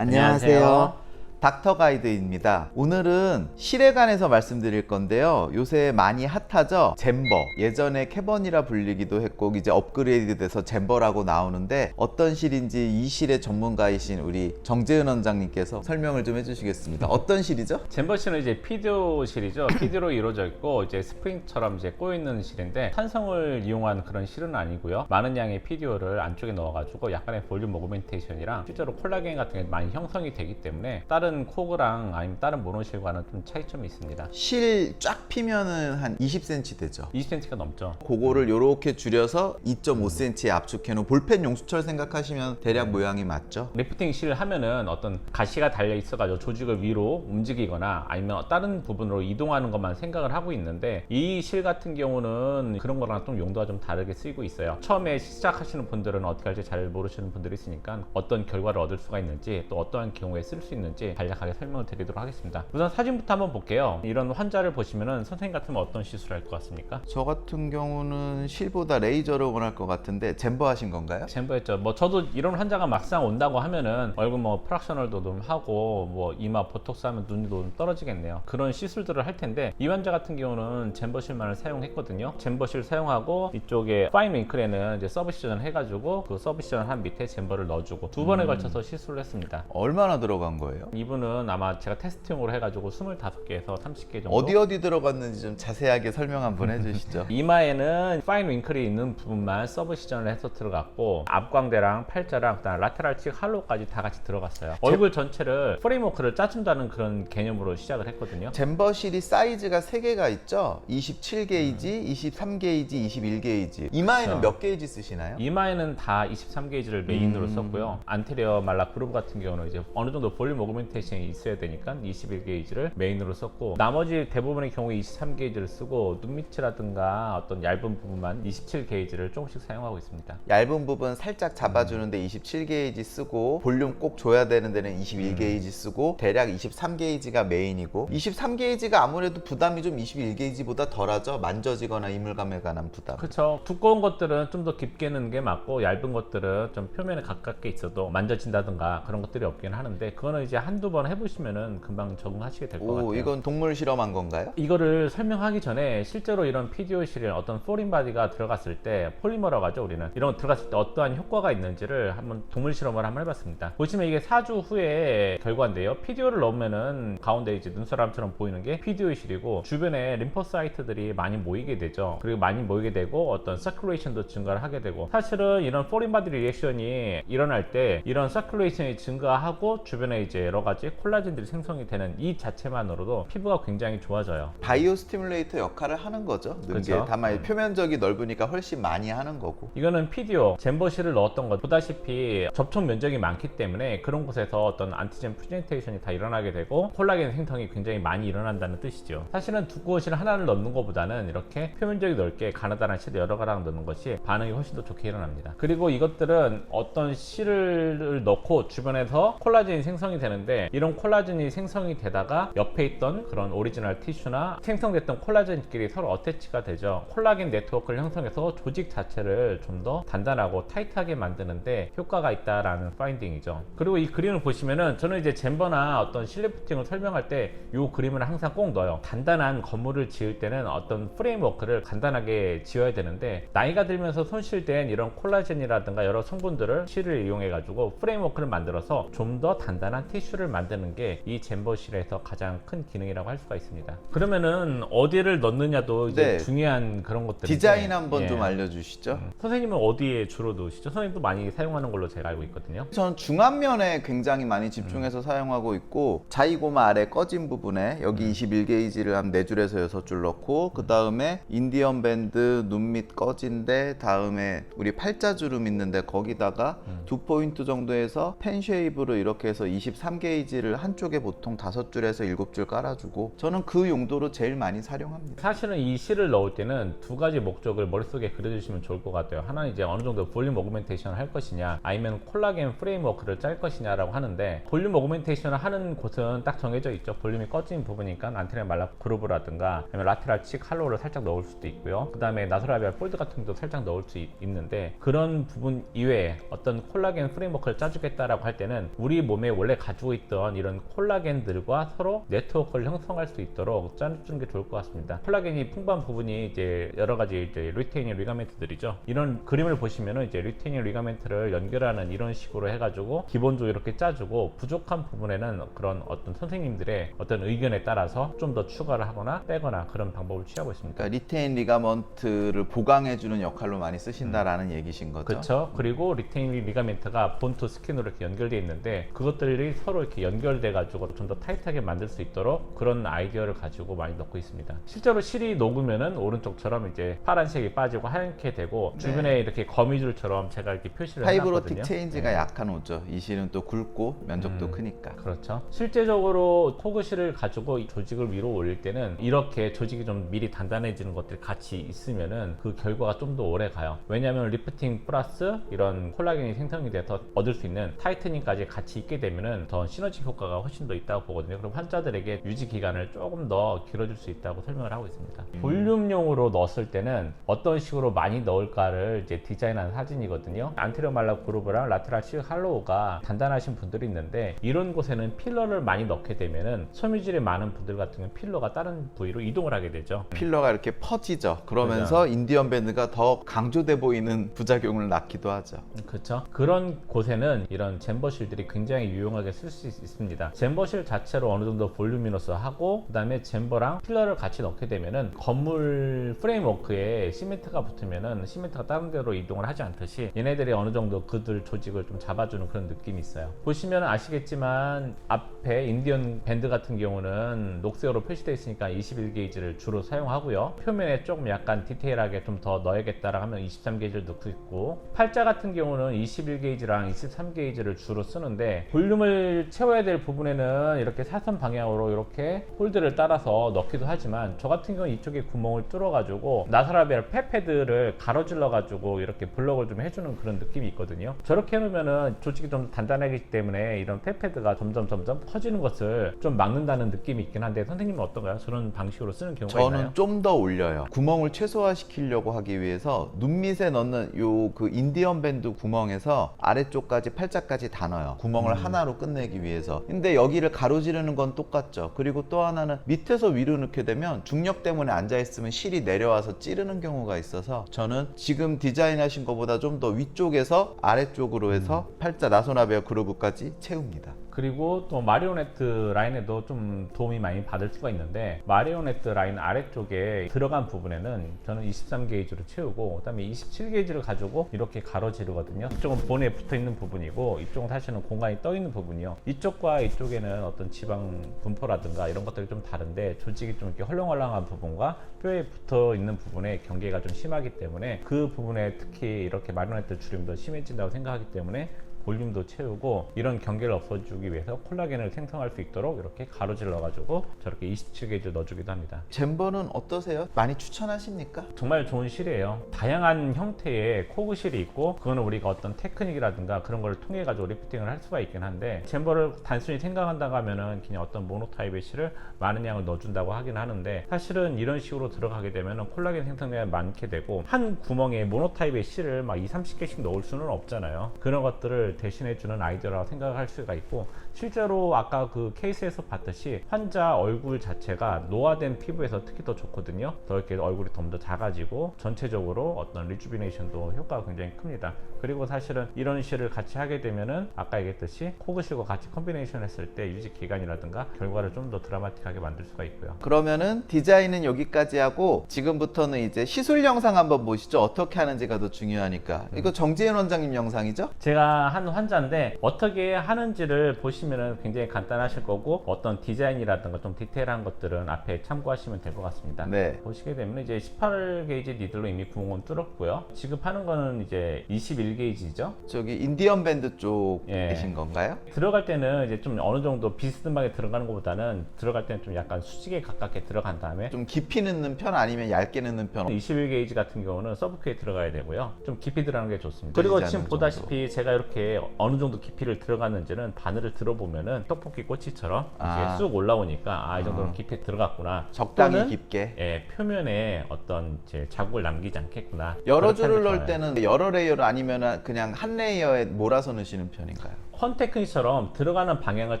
안녕하세요. 안녕하세요. 닥터 가이드입니다. 오늘은 실에 관해서 말씀드릴 건데요. 요새 많이 핫하죠? 잼버. 예전에 캐번이라 불리기도 했고 이제 업그레이드 돼서 잼버라고 나오는데 어떤 실인지 이 실의 전문가이신 우리 정재은 원장님께서 설명을 좀 해주시겠습니다. 어떤 실이죠? 잼버실은 이제 피디오 실이죠. 피디로 이루어져 있고 이제 스프링처럼 이제 꼬여 있는 실인데 탄성을 이용한 그런 실은 아니고요. 많은 양의 피디오를 안쪽에 넣어가지고 약간의 볼륨 오그멘테이션이랑 실제로 콜라겐 같은 게 많이 형성이 되기 때문에 다른 코그랑 아니면 다른 모노실과는 좀 차이점이 있습니다. 실 쫙 피면은 한 20cm 되죠. 20cm가 넘죠. 그거를 이렇게 줄여서 2.5cm에 압축해 놓은 볼펜 용수철 생각하시면 대략 모양이 맞죠? 리프팅 실 하면은 어떤 가시가 달려 있어가지고 조직을 위로 움직이거나 아니면 다른 부분으로 이동하는 것만 생각을 하고 있는데 이 실 같은 경우는 그런 거랑 좀 용도가 좀 다르게 쓰이고 있어요. 처음에 시작하시는 분들은 어떻게 할지 잘 모르시는 분들이 있으니까 어떤 결과를 얻을 수가 있는지 또 어떠한 경우에 쓸 수 있는지 간략하게 설명을 드리도록 하겠습니다. 우선 사진부터 한번 볼게요. 이런 환자를 보시면은 선생님 같으면 어떤 시술을 할 것 같습니까? 저 같은 경우는 실보다 레이저를 원할 것 같은데 잼버 하신 건가요? 젠버했죠. 뭐 저도 이런 환자가 막상 온다고 하면은 얼굴 뭐 프락셔널도 좀 하고 뭐 이마 보톡스 하면 눈이 좀 떨어지겠네요. 그런 시술들을 할 텐데 이 환자 같은 경우는 젠버실만을 사용했거든요. 젠버실 사용하고 이쪽에 파인 윙클에는 이제 서브시전 해가지고 그 서브시전 한 밑에 젠버를 넣어주고 두 번에 걸쳐서 시술을 했습니다. 얼마나 들어간 거예요? 이 분은 아마 제가 테스팅으로 해가지고 25개에서 30개 정도 어디 어디 들어갔는지 좀 자세하게 설명 한번 해주시죠. 이마에는 파인 윙클이 있는 부분만 서브 시전을 해서 들어갔고 앞광대랑 팔자랑 그다음 라테랄 칙 할로까지 다 같이 들어갔어요. 얼굴 전체를 프레임워크를 짜준다는 그런 개념으로 시작을 했거든요. 잼버실이 사이즈가 3개가 있죠? 27게이지, 23게이지, 21게이지. 이마에는 그렇죠. 몇 게이지 쓰시나요? 이마에는 다 23게이지를 메인으로 음. 썼고요. 안테리어 말라 그룹 같은 경우는 이제 어느 정도 볼륨 오그멘테 이션이 있어야 되니까 21게이지를 메인으로 썼고 나머지 대부분의 경우에 23게이지를 쓰고 눈 밑이라든가 어떤 얇은 부분만 27게이지를 조금씩 사용하고 있습니다. 얇은 부분 살짝 잡아주는데 27게이지 쓰고 볼륨 꼭 줘야 되는 데는 21게이지 쓰고 대략 23게이지가 메인이고 23게이지가 아무래도 부담이 좀 21게이지보다 덜하죠 만져지거나 이물감에 관한 부담 그렇죠. 두꺼운 것들은 좀 더 깊게 넣는 게 맞고 얇은 것들은 좀 표면에 가깝게 있어도 만져진다든가 그런 것들이 없긴 하는데 그거는 이제 한두 번 해보시면은 금방 적응하시게 될 것 같아요. 오 이건 동물 실험한 건가요? 이거를 설명하기 전에 실제로 이런 PDO실에 어떤 포린 바디가 들어갔을 때 폴리머라고 하죠 우리는 이런 거 들어갔을 때 어떠한 효과가 있는지를 한번 동물 실험을 한번 해봤습니다 보시면 이게 4주 후에 결과인데요 PDO를 넣으면은 가운데 이제 눈사람처럼 보이는 게 PDO실이고 주변에 림포사이트들이 많이 모이게 되죠 그리고 많이 모이게 되고 어떤 서큘레이션도 증가를 하게 되고 사실은 이런 포린 바디 리액션이 일어날 때 이런 서큘레이션이 증가하고 주변에 이제 여러 가지 콜라겐들이 생성이 되는 이 자체만으로도 피부가 굉장히 좋아져요 바이오 스티뮬레이터 역할을 하는 거죠 는게 그쵸. 다만 음. 표면적이 넓으니까 훨씬 많이 하는 거고 이거는 PDO, 잼버실을 넣었던 것 보다시피 접촉 면적이 많기 때문에 그런 곳에서 어떤 안티젠 프레젠테이션이 다 일어나게 되고 콜라겐 생성이 굉장히 많이 일어난다는 뜻이죠. 사실은 두꺼운 실 하나를 넣는 것보다는 이렇게 표면적이 넓게 가느다란 실 여러 가닥 넣는 것이 반응이 훨씬 더 좋게 일어납니다. 그리고 이것들은 어떤 실을 넣고 주변에서 콜라겐이 생성이 되는데 이런 콜라겐이 생성이 되다가 옆에 있던 그런 오리지널 티슈나 생성됐던 콜라겐끼리 서로 어태치가 되죠. 콜라겐 네트워크를 형성해서 조직 자체를 좀 더 단단하고 타이트하게 만드는데 효과가 있다라는 파인딩이죠. 그리고 이 그림을 보시면은 저는 이제 잼버나 어떤 실리프팅을 설명할 때 이 그림을 항상 꼭 넣어요. 단단한 건물을 지을 때는 어떤 프레임워크를 간단하게 지어야 되는데 나이가 들면서 손실된 이런 콜라겐이라든가 여러 성분들을 실을 이용해 가지고 프레임워크를 만들어서 좀 더 단단한 티슈를 만드는 게 이 잼버실에서 가장 큰 기능이라고 할 수가 있습니다. 그러면은 어디를 넣느냐도 이제 네. 중요한 그런 것들 디자인 한번 예. 좀 알려주시죠 선생님은 어디에 주로 넣으시죠? 선생님도 많이 사용하는 걸로 제가 알고 있거든요. 저는 중안면에 굉장히 많이 집중해서 사용하고 있고 자이고마 아래 꺼진 부분에 여기 21게이지를 한 4줄에서 6줄 넣고 그 다음에 인디언 밴드 눈 밑 꺼진데 다음에 우리 팔자주름 있는데 거기다가 두 포인트 정도 해서 펜쉐입으로 이렇게 해서 게이지 를 한쪽에 보통 다섯 줄에서 일곱 줄 깔아주고 저는 그 용도로 제일 많이 사용합니다. 사실은 이 실을 넣을 때는 두 가지 목적을 머릿속에 그려주시면 좋을 것 같아요. 하나는 이제 어느 정도 볼륨 오그멘테이션을 할 것이냐, 아니면 콜라겐 프레임워크를 짤 것이냐라고 하는데 볼륨 오그멘테이션을 하는 곳은 딱 정해져 있죠. 볼륨이 꺼진 부분이니까 안테나 말라 그루브라든가 아니면 라테랄 칙 할로우를 살짝 넣을 수도 있고요. 그 다음에 나소라비알 폴드 같은 것도 살짝 넣을 수 있, 있는데 그런 부분 이외에 어떤 콜라겐 프레임워크를 짜주겠다라고 할 때는 우리 몸에 원래 가지고 있던 이런 콜라겐들과 서로 네트워크를 형성할 수 있도록 짜주는 게 좋을 것 같습니다. 콜라겐이 풍부한 부분이 이제 여러 가지 이제 리테이닝 리가멘트들이죠. 이런 그림을 보시면은 이제 리테이닝 리가멘트를 연결하는 이런 식으로 해가지고 기본적으로 이렇게 짜주고 부족한 부분에는 그런 어떤 선생님들의 어떤 의견에 따라서 좀 더 추가를 하거나 빼거나 그런 방법을 취하고 있습니다. 그러니까 리테인 리가먼트를 보강해주는 역할로 많이 쓰신다라는 얘기신 거죠. 그렇죠. 그리고 리테인 리가멘트가 본토 스킨으로 이렇게 연결되어 있는데 그것들이 서로 이렇게 연결돼 가지고 좀 더 타이트하게 만들 수 있도록 그런 아이디어를 가지고 많이 넣고 있습니다. 실제로 실이 녹으면은 오른쪽처럼 이제 파란색이 빠지고 하얗게 되고 네. 주변에 이렇게 거미줄처럼 제가 이렇게 표시를 파이브로틱 해놨거든요. 체인지가 네. 약한 오죠. 이 실은 또 굵고 면적도 음. 크니까. 그렇죠. 실제적으로 코그 실을 가지고 이 조직을 위로 올릴 때는 이렇게 조직이 좀 미리 단단해지는 것들이 같이 있으면은 그 결과가 좀 더 오래 가요. 왜냐하면 리프팅 플러스 이런 콜라겐이 생성이 돼서 얻을 수 있는 타이트닝까지 같이 있게 되면은 더 시너지 효과가 훨씬 더 있다고 보거든요. 그럼 환자들에게 유지 기간을 조금 더 길어질 수 있다고 설명을 하고 있습니다. 볼륨용으로 넣었을 때는 어떤 식으로 많이 넣을까를 이제 디자인한 사진이거든요. 안테리어 말라 그루브랑 라테랄 시 할로우가 단단하신 분들이 있는데 이런 곳에는 필러를 많이 넣게 되면은 섬유질이 많은 분들 같은 경우는 필러가 다른 부위로 이동을 하게 되죠. 필러가 이렇게 퍼지죠. 그러면서 인디언 밴드가 더 강조돼 보이는 부작용을 낳기도 하죠. 그렇죠. 그런 곳에는 이런 잼버실들이 굉장히 유용하게 쓸 수 있 습니다. 잼버실 자체로 어느 정도 볼루미너스 하고 그 다음에 잼버랑 필러를 같이 넣게 되면은 건물 프레임워크에 시멘트가 붙으면은 시멘트가 다른 데로 이동을 하지 않듯이 얘네들이 어느 정도 그들 조직을 좀 잡아주는 그런 느낌이 있어요. 보시면 아시겠지만 앞에 인디언 밴드 같은 경우는 녹색으로 표시되어 있으니까 21게이지를 주로 사용하고요. 표면에 조금 약간 디테일하게 좀 더 넣어야겠다라 하면 23게이지를 넣고 있고 팔자 같은 경우는 21게이지랑 23게이지를 주로 쓰는데 볼륨을 채워 야 될 부분에는 이렇게 사선 방향으로 이렇게 홀드를 따라서 넣기도 하지만 저 같은 경우는 이쪽에 구멍을 뚫어 가지고 나사라비알 페패드를 가로질러 가지고 이렇게 블럭을 좀 해주는 그런 느낌이 있거든요 저렇게 해놓으면은 조직이 좀 단단하기 때문에 이런 페패드가 점점 점점 퍼지는 것을 좀 막는다는 느낌이 있긴 한데 선생님은 어떤가요? 저런 방식으로 쓰는 경우가 있나요? 저는 좀 더 올려요. 구멍을 최소화시키려고 하기 위해서 눈 밑에 넣는 요 그 인디언 밴드 구멍에서 아래쪽까지 팔자까지 다 넣어요. 구멍을 음. 하나로 끝내기 위해 서. 근데 여기를 가로지르는 건 똑같죠. 그리고 또 하나는 밑에서 위로 넣게 되면 중력 때문에 앉아 있으면 실이 내려와서 찌르는 경우가 있어서 저는 지금 디자인하신 것보다 좀 더 위쪽에서 아래쪽으로 해서 음. 팔자 나소나베어 그루브까지 채웁니다. 그리고 또 마리오네트 라인에도 좀 도움이 많이 받을 수가 있는데 마리오네트 라인 아래쪽에 들어간 부분에는 저는 23게이지로 채우고 그다음에 27게이지를 가지고 이렇게 가로지르거든요. 이쪽은 본에 붙어 있는 부분이고 이쪽은 사실은 공간이 떠 있는 부분이요. 이쪽과 이쪽에는 어떤 지방 분포라든가 이런 것들이 좀 다른데 조직이 좀 이렇게 헐렁헐렁한 부분과 뼈에 붙어 있는 부분에 경계가 좀 심하기 때문에 그 부분에 특히 이렇게 마리오네트 더 심해진다고 생각하기 때문에 볼륨도 채우고 이런 경계를 없애주기 위해서 콜라겐을 생성할 수 있도록 이렇게 가로질러 가지고 저렇게 27게이지 넣어주기도 합니다. 잼버는 어떠세요? 많이 추천하십니까? 정말 좋은 실이에요. 다양한 형태의 코그실이 있고 그거는 우리가 어떤 테크닉이라든가 그런 걸 통해 가지고 리프팅을 할 수가 있긴 한데 챔버를 단순히 생각한다고 하면은 그냥 어떤 모노타입의 실을 많은 양을 넣어준다고 하긴 하는데 사실은 이런 식으로 들어가게 되면은 콜라겐 생성량이 많게 되고 한 구멍에 모노타입의 실을 막 2, 30개씩 넣을 수는 없잖아요. 그런 것들을 대신해주는 아이디어라고 생각할 수가 있고 실제로 아까 그 케이스에서 봤듯이 환자 얼굴 자체가 노화된 피부에서 특히 더 좋거든요. 더 이렇게 얼굴이 좀 더 작아지고 전체적으로 어떤 리주비네이션도 효과가 굉장히 큽니다. 그리고 사실은 이런 실을 같이 하게 되면은 아까 얘기했듯이 코그실과 같이 컴비네이션 했을 때 유지 기간이라든가 결과를 좀 더 드라마틱하게 만들 수가 있고요. 그러면은 디자인은 여기까지 하고 지금부터는 이제 시술 영상 한번 보시죠. 어떻게 하는지가 더 중요하니까. 이거 정지현 원장님 영상이죠? 제가 한 환자인데 어떻게 하는지를 보시면은 굉장히 간단하실 거고 어떤 디자인이라든가 좀 디테일한 것들은 앞에 참고하시면 될 것 같습니다. 네. 보시게 되면 이제 18게이지 니들로 이미 구멍은 뚫었고요. 지급하는 거는 이제 21게이지죠. 저기 인디언 밴드 예. 쪽이신 건가요? 들어갈 때는 이제 좀 어느 정도 비스듬하게 들어가는 것보다는 들어갈 때는 좀 약간 수직에 가깝게 들어간 다음에 좀 깊이 넣는 편 아니면 얇게 넣는 편? 21게이지 같은 경우는 서브큐에 들어가야 되고요. 좀 깊이 들어가는 게 좋습니다. 그리고 지금. 보다시피 제가 이렇게 어느 정도 깊이를 들어갔는지는 바늘을 들어보면은 떡볶이 꼬치처럼 아. 이렇게 쑥 올라오니까 아 이 정도는 아. 깊이 들어갔구나. 적당히 또는 깊게. 예, 표면에 어떤 이제 자국을 남기지 않겠구나. 여러 그렇게 하는 줄을 게 넣을 좋아요. 때는 여러 레이어로 아니면 그냥 한 레이어에 몰아서 넣으시는 편인가요? 컨테크니처럼 들어가는 방향을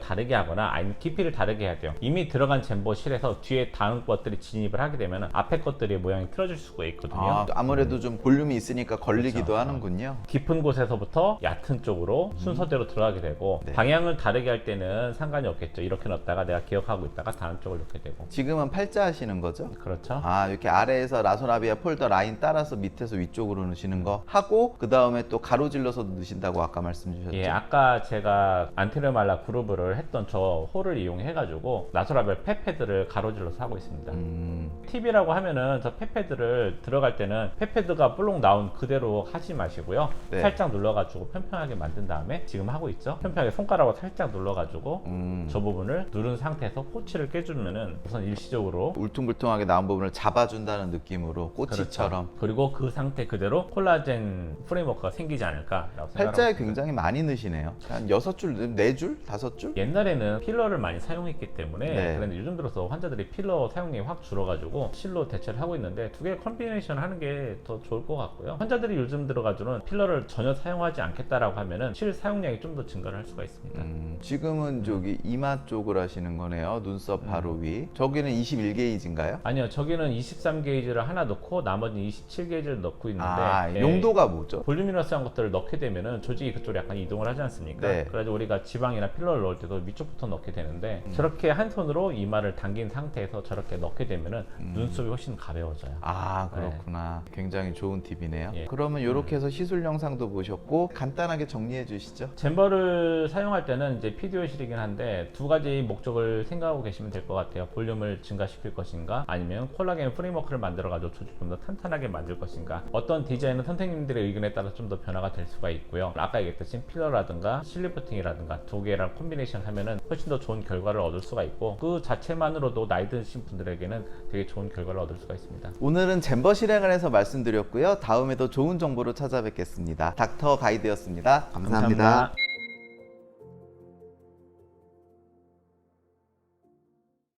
다르게 하거나 아니면 깊이를 다르게 해야 돼요. 이미 들어간 잼버실에서 뒤에 다른 것들이 진입을 하게 되면 앞에 것들의 모양이 틀어질 수가 있거든요. 아, 아무래도 좀 볼륨이 있으니까 걸리기도 그렇죠. 하는군요. 깊은 곳에서부터 얕은 쪽으로 순서대로 들어가게 되고 네. 방향을 다르게 할 때는 상관이 없겠죠. 이렇게 넣었다가 내가 기억하고 있다가 다른 쪽을 넣게 되고 지금은 팔자 하시는 거죠? 그렇죠. 아 이렇게 아래에서 라소라비아 폴더 라인 따라서 밑에서 위쪽으로 넣으시는 거 하고 그 다음에 또 가로질러서도 넣으신다고 아까 말씀 주셨죠? 예, 아까 제가 안테리어 말라 그루브를 했던 저 홀을 이용해 가지고 나소라벨 페패드를 가로질러서 하고 있습니다. 음, 팁이라고 하면은 저 페패드를 들어갈 때는 페패드가 볼록 나온 그대로 하지 마시고요. 네. 살짝 눌러 가지고 편평하게 만든 다음에 지금 하고 있죠. 편평하게 손가락으로 살짝 눌러 가지고 음. 저 부분을 누른 상태에서 코치를 깨주면은 우선 일시적으로 울퉁불퉁하게 나온 부분을 잡아준다는 느낌으로 꼬치처럼 그렇죠. 그리고 그 상태 그대로 콜라겐 프레임워크가 생기지 않을까라고 생각합니다. 팔자에 굉장히 많이 넣으시네요. 한 여섯 줄, 네 줄, 다섯 줄? 옛날에는 필러를 많이 사용했기 때문에 네. 그런데 요즘 들어서 환자들이 필러 사용량이 확 줄어가지고 실로 대체를 하고 있는데 두 개의 컨비네이션 하는 게 더 좋을 것 같고요. 환자들이 요즘 들어가지고는 필러를 전혀 사용하지 않겠다라고 하면은 실 사용량이 좀 더 증가를 할 수가 있습니다. 음, 지금은 저기 이마 쪽을 하시는 거네요. 눈썹 바로 위. 저기는 21게이지인가요? 아니요, 저기는 23게이지를 하나 넣고 나머지 27게이지를 넣고 있는데 아, 예, 용도가 뭐죠? 볼루미너스한 것들을 넣게 되면은 조직이 그쪽으로 약간 이동을 하지 않습니까? 네. 그래서 우리가 지방이나 필러를 넣을 때도 위쪽부터 넣게 되는데 음. 저렇게 한 손으로 이마를 당긴 상태에서 저렇게 넣게 되면은 음. 눈썹이 훨씬 가벼워져요. 아 그렇구나. 굉장히 좋은 팁이네요. 예. 그러면 이렇게 해서 시술 영상도 보셨고 간단하게 정리해 주시죠. 잼버를 사용할 때는 이제 PDO실이긴 한데 두 가지 목적을 생각하고 계시면 될 것 같아요. 볼륨을 증가시킬 것인가, 아니면 콜라겐 프레임워크를 만들어가지고 조직 좀더 탄탄하게 만들 것인가. 어떤 디자인은 선생님들의 의견에 따라 좀 더 변화가 될 수가 있고요. 아까 얘기했듯이 필러라든가 실리프팅이라든가 두 개랑 콤비네이션 하면은 훨씬 더 좋은 결과를 얻을 수가 있고 그 자체만으로도 나이 드신 분들에게는 되게 좋은 결과를 얻을 수가 있습니다. 오늘은 잼버 실행을 해서 말씀드렸고요. 다음에도 좋은 정보로 찾아뵙겠습니다. 닥터 가이드였습니다 감사합니다. 감사합니다.